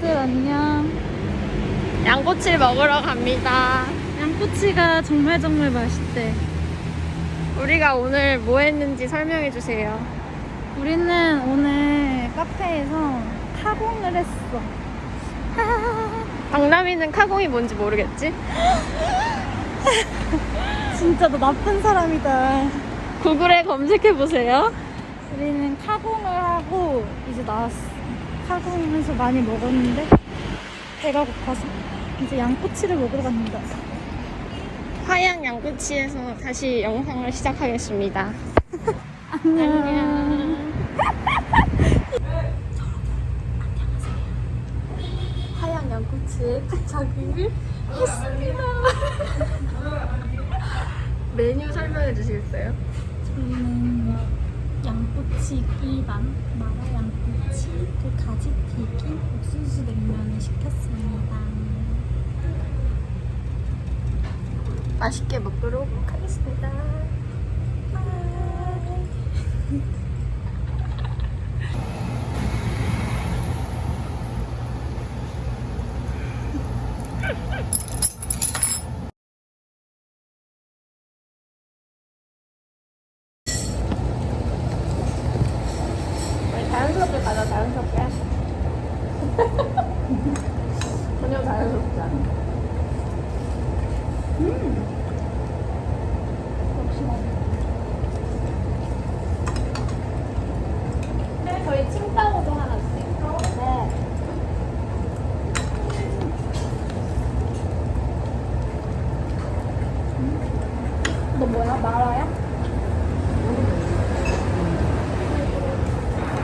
친구들 안녕. 양꼬치를 먹으러 갑니다. 양꼬치가 정말 정말 맛있대. 우리가 오늘 뭐 했는지 설명해 주세요. 우리는 오늘 카페에서 타공을 했어. 박남이는 카공이 뭔지 모르겠지? 진짜 너 나쁜 사람이다. 구글에 검색해 보세요. 우리는 카공을 하고 이제 나왔어. 카공하면서 많이 먹었는데 배가 고파서 이제 양꼬치를 먹으러 갑니다. 화양 양꼬치에서 다시 영상을 시작하겠습니다. 안녕. 화양 양꼬치에 도착을 했습니다. 메뉴 설명해 주시겠어요? 저희는 양꼬치 일반, 마라 양꼬치, 그 가지 튀김, 옥수수 냉면을 시켰습니다. 맛있게 먹도록 하겠습니다. 자연스럽게 가자, 자연스럽게. 전혀 자연스럽지 않아. 네, 저희 칭따오도 하나 주세요. 네. 너 뭐야? 마라야?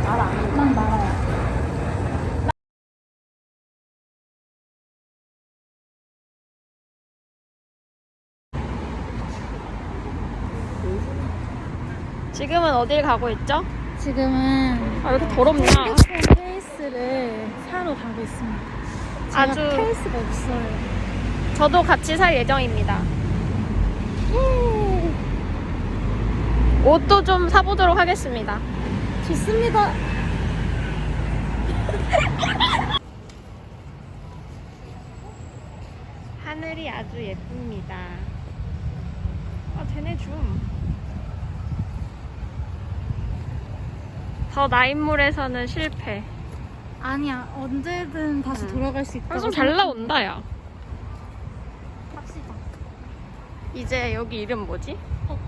마라. 난 마라야. 지금은 어딜 가고 있죠? 지금은 아, 왜 이렇게 더럽냐? 핸드폰 케이스를 사러 가고 있습니다. 제가 아주- 케이스가 없어요. 저도 같이 살 예정입니다. 예. 옷도 좀 사보도록 하겠습니다. 좋습니다. 하늘이 아주 예쁩니다. 아, 쟤네 좀. 저 나인물에서는 실패. 아니야 언제든 다시 응. 돌아갈 수 아, 좀잘 나온다, 야. 합시다. 이제 여기 이름 뭐지? 어.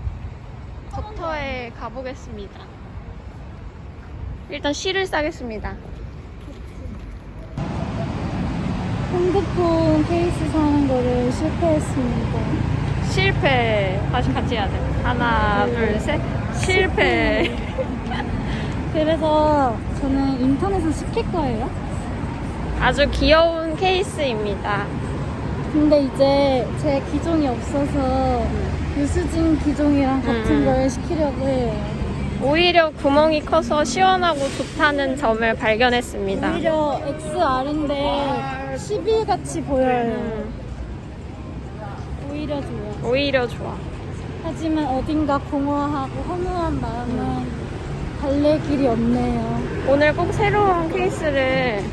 덕터에 가보겠습니다. 일단 실을 싸겠습니다. 핸드폰 케이스 사는 거를 실패했습니다. 실패. 다시 같이 해야 돼. 하나, 둘, 셋. 실패. 그래서 저는 인터넷에서 시킬 거예요. 아주 귀여운 케이스입니다. 근데 이제 제 기종이 없어서 유수진 기종이랑 같은 음. 걸 시키려고 해요. 오히려 구멍이 커서 시원하고 좋다는 점을 발견했습니다. 오히려 XR인데 11 같이 보여요. 음, 오히려 좋아. 오히려 좋아. 하지만 어딘가 공허하고 허무한 마음은 달랠 길이 없네요. 오늘 꼭 새로운 케이스를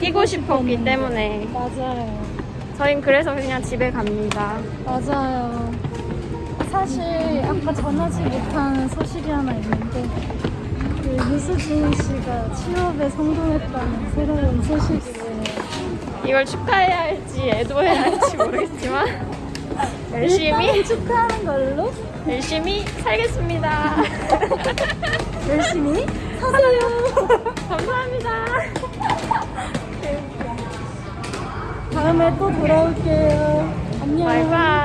끼고 싶었기 때문에 맞아요. 저희는 그래서 그냥 집에 갑니다. 맞아요. 사실 아까 전하지 못한 소식이 하나 있는데 그 유수진 씨가 취업에 성공했다는 새로운 소식이래요. 이걸 축하해야 할지 애도해야 할지 모르겠지만 열심히 축하하는 걸로 열심히 살겠습니다. 열심히 사세요. 감사합니다. 다음에 또 돌아올게요. 안녕. 바이바이.